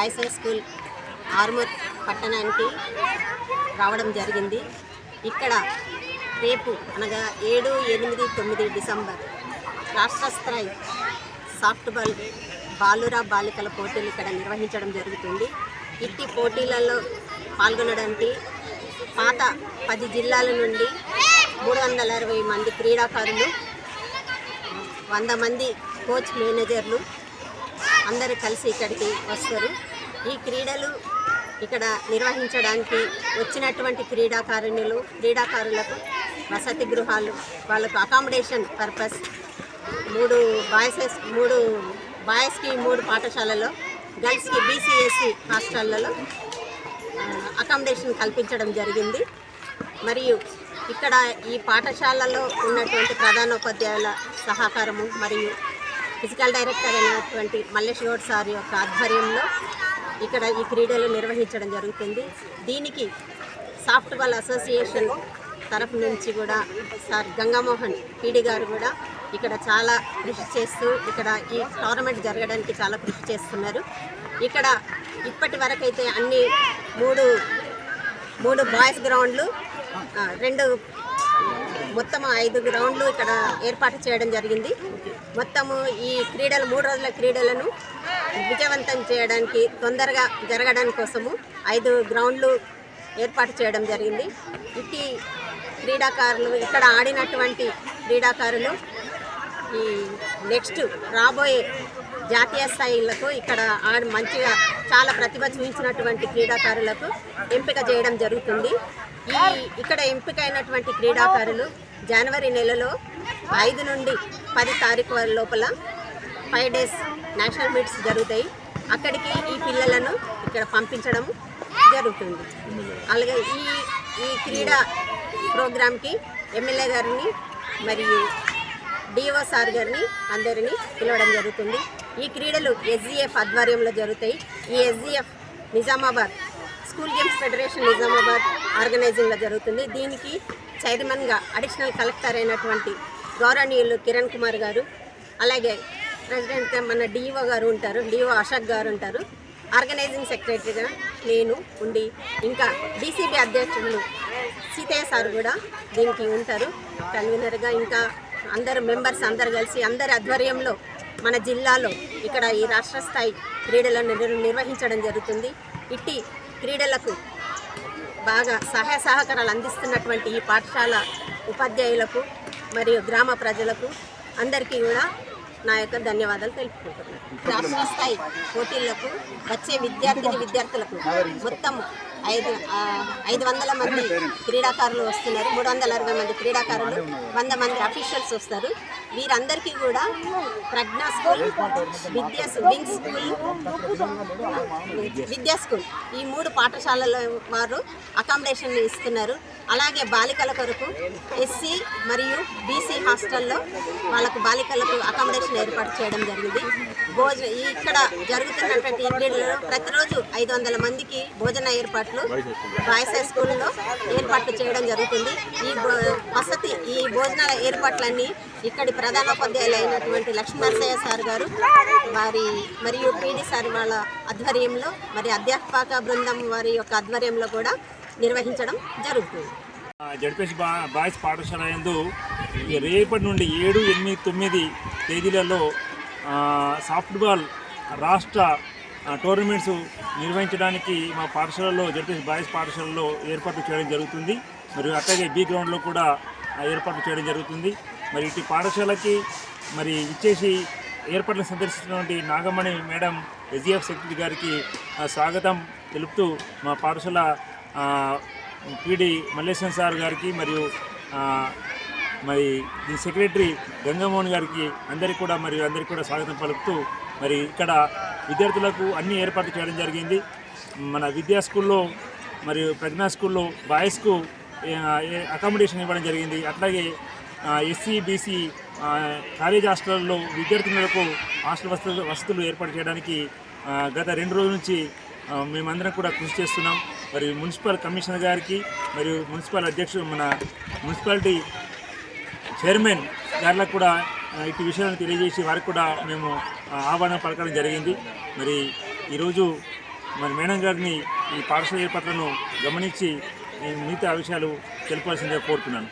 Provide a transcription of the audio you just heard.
Boys high school Armoor పట్టణానికి రావడం జరిగింది. ఇక్కడ రేపు అనగా ఏడు ఎనిమిది తొమ్మిది డిసెంబర్ రాష్ట్ర స్థాయి సాఫ్ట్బాల్ బాలురా బాలికల పోటీలు ఇక్కడ నిర్వహించడం జరుగుతుంది. ఇట్టి పోటీలలో పాల్గొనడానికి పాత పది జిల్లాల నుండి మూడు వందల అరవై మంది క్రీడాకారులు వంద మంది కోచ్ మేనేజర్లు అందరూ కలిసి ఇక్కడికి వస్తారు. ఈ క్రీడలు ఇక్కడ నిర్వహించడానికి వచ్చినటువంటి క్రీడాకారుణులు క్రీడాకారులకు వసతి గృహాలు వాళ్ళకు అకామిడేషన్ పర్పస్ మూడు బాయ్సెస్ మూడు బాయ్స్కి మూడు పాఠశాలలో గర్ల్స్కి బీసీఎస్సీ హాస్టళ్ళలో అకామిడేషన్ కల్పించడం జరిగింది. మరియు ఇక్కడ ఈ పాఠశాలలో ఉన్నటువంటి ప్రధానోపాధ్యాయుల సహకారము మరియు ఫిజికల్ డైరెక్టర్ అయినటువంటి మల్లేష్ గౌడ్ సార్ యొక్క ఆధ్వర్యంలో ఇక్కడ ఈ క్రీడలు నిర్వహించడం జరుగుతుంది. దీనికి సాఫ్ట్బాల్ అసోసియేషన్ తరఫు నుంచి కూడా సార్ గంగామోహన్ పీడి గారు కూడా ఇక్కడ చాలా కృషి చేస్తూ ఇక్కడ ఈ టోర్నమెంట్ జరగడానికి చాలా కృషి చేస్తున్నారు. ఇక్కడ ఇప్పటి వరకైతే అన్ని మూడు మూడు బాయ్స్ గ్రౌండ్లు రెండు మొత్తం ఐదు గ్రౌండ్లు ఇక్కడ ఏర్పాటు చేయడం జరిగింది. మొత్తము ఈ క్రీడలు మూడు రోజుల క్రీడలను విజయవంతం చేయడానికి తొందరగా జరగడానికి కోసము ఐదు గ్రౌండ్లు ఏర్పాటు చేయడం జరిగింది. ఇట్టి క్రీడాకారులు ఇక్కడ ఆడినటువంటి క్రీడాకారులు ఈ నెక్స్ట్ రాబోయే జాతీయ స్థాయిలకు ఇక్కడ మంచిగా చాలా ప్రతిభ చూపించినటువంటి క్రీడాకారులకు ఎంపిక చేయడం జరుగుతుంది. ఇక్కడ ఎంపికైనటువంటి క్రీడాకారులు జనవరి నెలలో ఐదు నుండి పది తారీఖు లోపల ఫైవ్ డేస్ నేషనల్ మీట్స్ జరుగుతాయి. అక్కడికి ఈ పిల్లలను ఇక్కడ పంపించడం జరుగుతుంది. అలాగే ఈ ఈ క్రీడా ప్రోగ్రాంకి ఎమ్మెల్యే గారిని మరియు డిఓ సార్ గారిని అందరినీ పిలవడం జరుగుతుంది. ఈ క్రీడలు ఎస్జిఎఫ్ ఆధ్వర్యంలో జరుగుతాయి. ఈ SGF Nizamabad school games federation Nizamabad ఆర్గనైజింగ్లో జరుగుతుంది. దీనికి చైర్మన్గా అడిషనల్ కలెక్టర్ అయినటువంటి గౌరవనీయులు కిరణ్ కుమార్ గారు అలాగే ప్రెసిడెంట్ మన డిఓ గారు ఉంటారు డిఓ అశోక్ గారు ఉంటారు. ఆర్గనైజింగ్ సెక్రటరీగా నేను ఉండి ఇంకా డీసీబీ అధ్యక్షులు సీతయ్య సార్ కూడా దీనికి ఉంటారు. కన్వీనర్గా ఇంకా అందరు మెంబర్స్ అందరు కలిసి అందరి ఆధ్వర్యంలో మన జిల్లాలో ఇక్కడ ఈ రాష్ట్ర స్థాయి క్రీడలను నిర్వహించడం జరుగుతుంది. ఇట్టి క్రీడలకు బాగా సహాయ సహకారాలు అందిస్తున్నటువంటి ఈ పాఠశాల ఉపాధ్యాయులకు మరియు గ్రామ ప్రజలకు అందరికీ కూడా నా యొక్క ధన్యవాదాలు తెలుపుకుంటున్నాను. రాష్ట్ర స్థాయి పోటీలకు వచ్చే విద్యార్థిని విద్యార్థులకు మొత్తం ఐదు ఐదు వందల మంది క్రీడాకారులు వస్తున్నారు. మూడు వందల అరవై మంది క్రీడాకారులు వంద మంది అఫీషియల్స్ వస్తారు. వీరందరికీ కూడా Pragna school Vidya wing school Vidya school. ఈ మూడు పాఠశాలల వారు అకామిడేషన్ ఇస్తున్నారు. అలాగే బాలికల కొరకు ఎస్సీ మరియు బీసీ హాస్టల్లో వాళ్ళకు బాలికలకు అకామిడేషన్ ఏర్పాటు చేయడం జరిగింది. భోజనం ఇక్కడ జరుగుతున్నటువంటి ఈ ప్రతిరోజు ఐదు వందల మందికి భోజన ఏర్పాట్లు బాయ్స్ హై స్కూల్లో ఏర్పాట్లు చేయడం జరుగుతుంది. ఈ వసతి ఈ భోజనాల ఏర్పాట్లన్నీ ఇక్కడి ప్రధానోపాధ్యాయులు అయినటువంటి లక్ష్మీనరసయ్య సార్ గారు వారి మరియు పీడి సార్ వాళ్ళ ఆధ్వర్యంలో మరి అధ్యాపక బృందం వారి యొక్క ఆధ్వర్యంలో కూడా నిర్వహించడం జరుగుతుంది. జడ్పేసి బా బాయ్స్ పాఠశాల ఎందు రేపటి నుండి ఏడు ఎనిమిది తొమ్మిది తేదీలలో సాఫ్ట్బాల్ రాష్ట్ర టోర్నమెంట్స్ నిర్వహించడానికి మా పాఠశాలలో జడ్పీఎస్ బాయ్స్ పాఠశాలలో ఏర్పాటు చేయడం జరుగుతుంది. మరియు అట్లాగే బి గ్రౌండ్లో కూడా ఏర్పాటు చేయడం జరుగుతుంది. మరి ఇటు పాఠశాలకి మరి ఇచ్చేసి ఏర్పాట్లను సందర్శించినటువంటి నాగమణి మేడం ఎస్జిఎఫ్ సెక్రటరీ గారికి ఆ, స్వాగతం తెలుపుతూ మా పాఠశాల పీడి మల్లేశ్వర సార్ గారికి మరియు మరి ఈ సెక్రటరీ గంగమోహన్ గారికి అందరికీ కూడా మరియు అందరికీ కూడా స్వాగతం పలుకుతూ మరి ఇక్కడ విద్యార్థులకు అన్ని ఏర్పాట్లు చేయడం జరిగింది. మన విద్యా స్కూల్లో మరియు ప్రజ్ఞా స్కూల్లో బాయ్స్కు అకామిడేషన్ ఇవ్వడం జరిగింది. అట్లాగే ఎస్సీ బీసీ కాలేజ్ హాస్టల్లో విద్యార్థినులకు హాస్టల్ వసతులు వసతులు ఏర్పాటు చేయడానికి గత రెండు రోజుల నుంచి మేమందరం కూడా కృషి చేస్తున్నాం. మరి మున్సిపల్ కమిషనర్ గారికి మరియు మున్సిపల్ అధ్యక్షుడు మన మున్సిపాలిటీ చైర్మన్ గారికి కూడా ఇటు విషయాలను తెలియజేసి వారికి కూడా మేము ఆహ్వానం పలకడం జరిగింది. మరి ఈరోజు మరి మేడం గారిని ఈ పాఠశాల ఏర్పాట్లను గమనించి ఈ మిగతా విషయాలు తెలిపాల్సిందిగా కోరుతున్నాను.